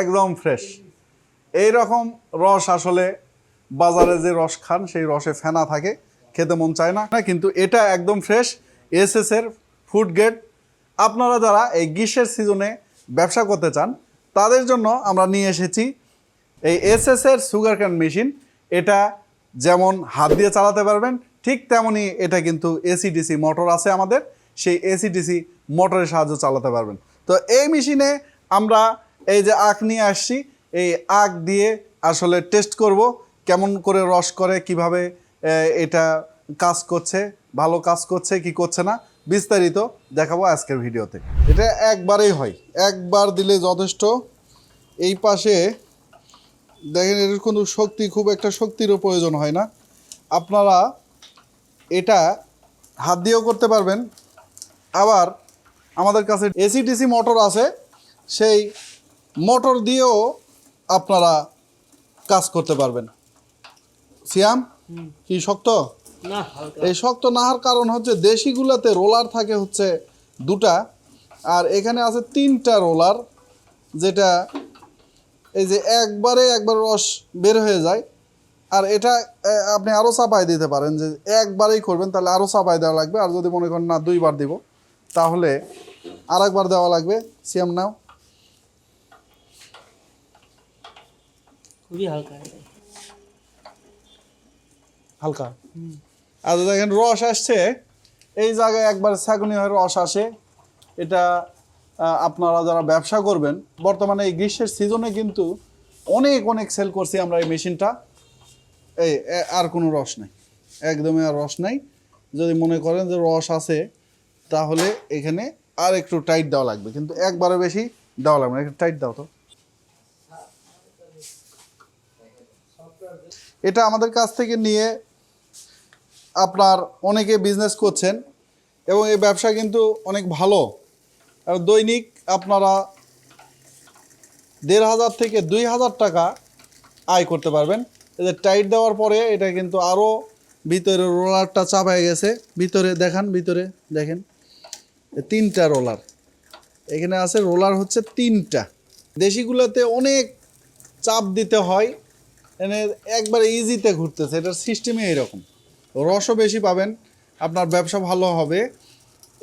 একদম ফ্রেশ এই রকম রস আসলে বাজারে যে রস খান, সেই রসে ফেনা থাকে, খেতে মন চায় না। কিন্তু এটা একদম ফ্রেশ এসএস এর ফুড গ্রেড আপনারা যারা এই গ্রীষ্মের সিজনে ব্যবসা করতে চান, তাদের জন্য আমরা নিয়ে এসেছি এই এসএস এর সুগার ক্যান মেশিন এটা যেমন হাত দিয়ে চালাতে পারবেন, ঠিক তেমনই এটা কিন্তু এসিডিসি মোটর আছে আমাদের। সেই এসিডিসি মোটরের সাহায্যে চালাতে পারবেন। তো এই মেশিনে আমরা এই যে আখ নিয়ে আসছি, এই আখ দিয়ে আসলে টেস্ট করব, কেমন করে রস করে, কীভাবে এটা কাজ করছে, ভালো কাজ করছে, কি করছে না, বিস্তারিত দেখাবো আজকের ভিডিওতে। এটা একবারেই হয়, একবার দিলে যথেষ্ট। এই পাশে দেখেন, এর কোনো শক্তি, খুব একটা শক্তিরও প্রয়োজন হয় না। আপনারা এটা হাত দিয়েও করতে পারবেন। আবার আমাদের কাছে এসিডিসি মোটর আছে, সেই মোটর দিয়েও আপনারা কাজ করতে পারবেন। সিয়াম কি শক্ত? এই শক্ত না হওয়ার কারণ হচ্ছে দেশিগুলোতে রোলার থাকে হচ্ছে দুটা আর এখানে আছে তিনটা রোলার যেটা এই যে একবারে একবার রস বের হয়ে যায় আর এটা আপনি আরও চাপাই দিতে পারেন যে একবারেই করবেন তাহলে আরও চাপাই দেওয়া লাগবে আর যদি মনে করেন না দুইবার দিব তাহলে আরেকবার দেওয়া লাগবে। সিএম নাও। খুবই হালকা হালকা? আর দেখেন, রস আসছে। এই জায়গায় একবার ছাগুনি হয়ে রস আসে। এটা আপনারা যারা ব্যবসা করবেন, বর্তমানে এই গ্রীষ্মের সিজনে কিন্তু অনেক অনেক সেল করছি আমরা এই মেশিনটা। এই আর কোনো রস নেই। একদমই আর রস নাই। যদি মনে করেন যে রস আছে, তাহলে এখানে আর একটু টাইট দেওয়া লাগবে। কিন্তু একবারে বেশি দেওয়া লাগবে না। একটু টাইট দাও তো। এটা আমাদের কাছ থেকে নিয়ে আপনার অনেকে বিজনেস করছেন এবং এই ব্যবসা কিন্তু অনেক ভালো। দৈনিক আপনারা দেড় হাজার থেকে দুই হাজার টাকা আয় করতে পারবেন। এদের টাইট দেওয়ার পরে এটা কিন্তু আরও ভিতরে রোলারটা চাপায় গেছে। ভিতরে দেখান, ভিতরে দেখেন। তিনটা রোলার। এখানে আছে রোলার হচ্ছে তিনটা। দেশিগুলোতে অনেক চাপ দিতে হয়। এনে একবার ইজিতে ঘুরতেছে। এটার সিস্টেমে এরকম। রসও বেশি পাবেন, আপনার ব্যবসা ভালো হবে।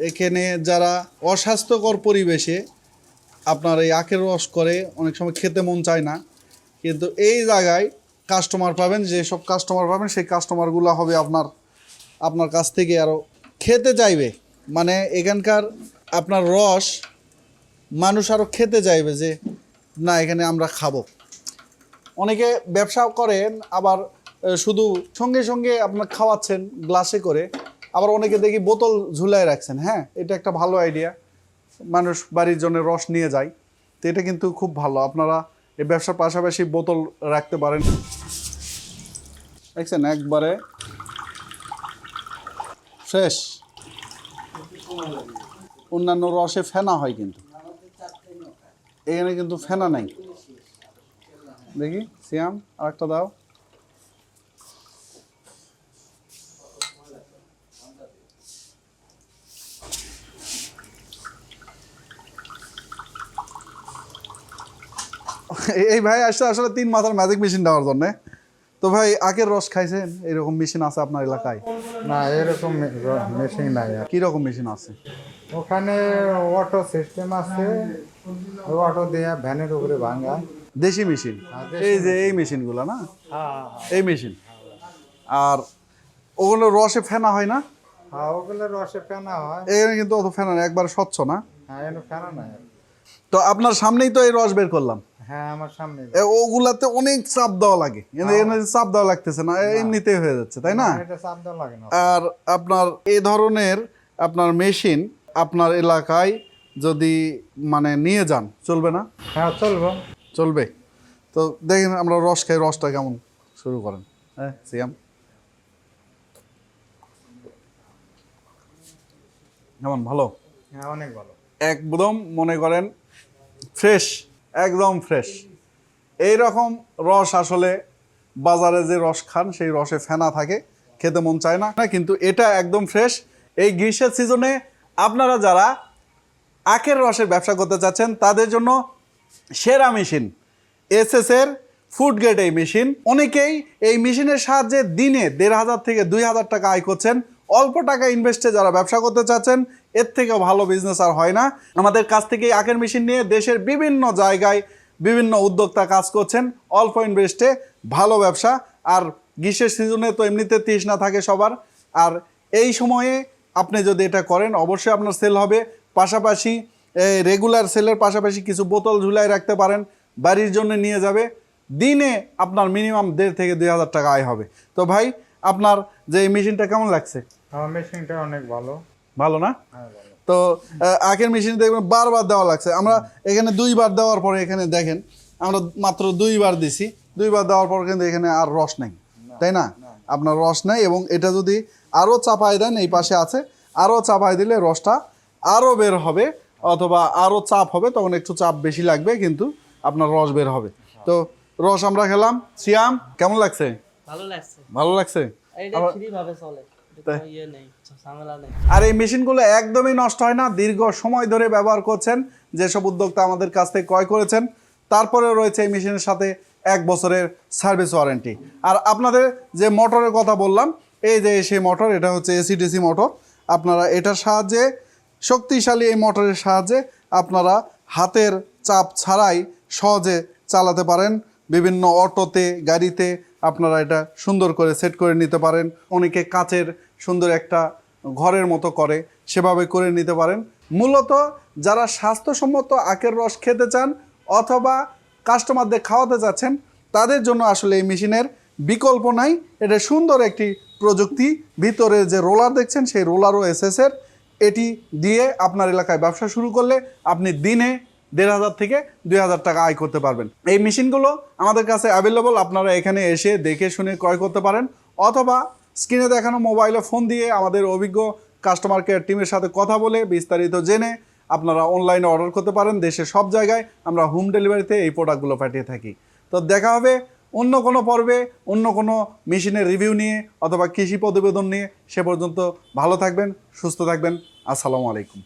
এখানে যারা অস্বাস্থ্যকর পরিবেশে আপনার এই আখের রস করে, অনেক সময় খেতে মন চায় না। কিন্তু এই জায়গায় কাস্টমার পাবেন যেসব কাস্টমার পাবেন, সেই কাস্টমারগুলো হবে আপনার আপনার কাছ থেকে আরও খেতে চাইবে। মানে এখানকার আপনার রস মানুষ আরও খেতে চাইবে যে, না, এখানে আমরা খাব। অনেকে ব্যবসা করেন, আবার শুধু সঙ্গে সঙ্গে আপনার খাওয়াচ্ছেন গ্লাসে করে, আবার অনেকে দেখি বোতল ঝুলায় রাখছেন হ্যাঁ এটা একটা ভালো আইডিয়া মানুষ বাড়ির জন্য রস নিয়ে যায়, তো এটা কিন্তু খুব ভালো। আপনারা এই ব্যবসার পাশাপাশি বোতল রাখতে পারেন। দেখছেন, একবারে ফ্রেশ। অন্যান্য রসে ফেনা হয় কিন্তু। এখানে কিন্তু ফেনা নাই। দেখি সিয়াম আরেকটা দাও। এই ভাই আসছে আসলে তিন মাথার ম্যাজিক মেশিন দেওয়ার জন্য। তো ভাই আগের রস খাইছেন? এরকম মেশিন আছে আপনার এলাকায়? না এরকম মেশিন নাই আর। কি রকম মেশিন আছে? ওখানে অটো সিস্টেম আছে। অটো দিয়ে ভ্যানের উপরে ভাঙা দেশি মেশিন। এই যে এই মেশিনগুলো না? এই মেশিন। আর ওগুলো রসে ফেনা হয় না? হ্যাঁ ওগুলো রসে ফেনা হয়। এখানে কিন্তু অত ফেনা না একবার স্বচ্ছ না? হ্যাঁ ফেনা নাই। আর। তো আপনার সামনেই তো এই রস বের করলাম। হ্যাঁ আমার সামনে এ, ওগুলাতে অনেক চাপ দেওয়া লাগে। এখানে চাপ দেওয়া লাগতেছে না এমনিতেই হয়ে যাচ্ছে তাই না? চাপ দেওয়া লাগে না। আর আপনার এই ধরনের আপনার মেশিন আপনার এলাকায় যদি মানে নিয়ে যান চলবে না? হ্যাঁ চলবো। চলবে। তো দেখেন আমরা রস খাই রসটা কেমন শুরু করেন। হ্যাঁ সিয়াম। কেমন ভালো? হ্যাঁ অনেক ভালো। একদম মনে করেন ফ্রেশ একদম ফ্রেশ। এই রকম রস আসলে বাজারে যে রস খান সেই রসে ফেনা থাকে খেতে মন চায় না। কিন্তু এটা একদম ফ্রেশ। এই গ্রীষ্মের সিজনে আপনারা যারা আখের রসের ব্যবসা করতে চাচ্ছেন তাদের জন্য সেরা মেশিন। এসএস এর ফুড গ্রেড এই মেশিন। অনেকেই এই মেশিনের সাহায্যে দিনে দেড় হাজার থেকে দুই হাজার টাকা আয় করছেন। অল্প টাকা ইনভেস্টে যারা ব্যবসা করতে চাচ্ছেন, এর থেকে ভালো বিজনেস আর হয় না। আমাদের কাছ থেকে আখের মেশিন নিয়ে দেশের বিভিন্ন জায়গায় বিভিন্ন উদ্যোক্তা কাজ করছেন। অল্প ইনভেস্টে ভালো ব্যবসা। আর গ্রীষ্মের সিজনে তো এমনিতে তৃষ্ণা থাকে সবার। আর এই সময়ে আপনি যদি এটা করেন, অবশ্যই আপনার সেল হবে। পাশাপাশি রেগুলার সেলের পাশাপাশি কিছু বোতল ঝুলাই রাখতে পারেন বাড়ির জন্য নিয়ে যাবে। দিনে আপনার মিনিমাম দেড় থেকে দুই হাজার টাকা আয় হবে। তো ভাই আপনার যে এই মেশিনটা কেমন লাগছে? আমার মেশিনটা অনেক ভালো। ভালো না? হ্যাঁ তো আখের মেশিন দেখবেন বারবার দেওয়া লাগছে। আমরা এখানে দুইবার দেওয়ার পরে এখানে দেখেন আমরা মাত্র দুইবার দিছি। দুইবার দেওয়ার পর কিন্তু এখানে আর রস নেই। তাই না? আপনার রস নেই এবং এটা যদি আরও চাপাই দেন এই পাশে আছে আরও চাপাই দিলে রসটা আরও বের হবে। অথবা আরও চাপ হবে তখন একটু চাপ বেশি লাগবে কিন্তু আপনার রস বের হবে। তো রস আমরা খেলাম। সিয়াম কেমন লাগছে? ভালো লাগছে। ভালো চলে। ইয়ে আর এই মেশিনগুলো একদমই নষ্ট হয় না দীর্ঘ সময় ধরে ব্যবহার করছেন যেসব উদ্যোক্তা আমাদের কাছ থেকে ক্রয় করেছেন তারপরে রয়েছে এই মেশিনের সাথে এক বছরের সার্ভিস ওয়ারেন্টি। আর আপনাদের যে মোটরের কথা বললাম এই যে সেই মোটর এটা হচ্ছে এসিডিসি মোটর। আপনারা এটার সাহায্যে শক্তিশালী এই মোটরের সাহায্যে আপনারা হাতের চাপ ছাড়াই সহজে চালাতে পারেন। বিভিন্ন অটোতে, গাড়িতে আপনারা এটা সুন্দর করে সেট করে নিতে পারেন। অনেকে কাচের সুন্দর একটা ঘরের মতো করে সেভাবে করে নিতে পারেন। মূলত যারা স্বাস্থ্যসম্মত আখের রস খেতে চান অথবা কাস্টমারদের খাওয়াতে চাচ্ছেন তাদের জন্য আসলে এই মেশিনের বিকল্প নাই। এটা সুন্দর একটি প্রযুক্তি। ভিতরে যে রোলার দেখছেন, সেই রোলারও এসএসের এটি দিয়ে আপনার এলাকায় ব্যবসা শুরু করলে আপনি দিনে দেড় হাজার থেকে দুই হাজার টাকা আয় করতে পারবেন। এই মেশিনগুলো আমাদের কাছে অ্যাভেলেবল আপনারা এখানে এসে দেখে শুনে ক্রয় করতে পারেন। অথবা স্ক্রিনে দেখানো মোবাইলে ফোন দিয়ে আমাদের অভিজ্ঞ কাস্টমার কেয়ার টিমের সাথে কথা বলে বিস্তারিত জেনে আপনারা অনলাইনে অর্ডার করতে পারেন। দেশের সব জায়গায় আমরা হোম ডেলিভারিতে এই প্রোডাক্টগুলো পাঠিয়ে থাকি। তো দেখা হবে অন্য কোনো পর্বে, অন্য কোনো মেশিনের রিভিউ নিয়ে অথবা কৃষি প্রতিবেদন নিয়ে সে পর্যন্ত ভালো থাকবেন, সুস্থ থাকবেন। আসসালামু আলাইকুম।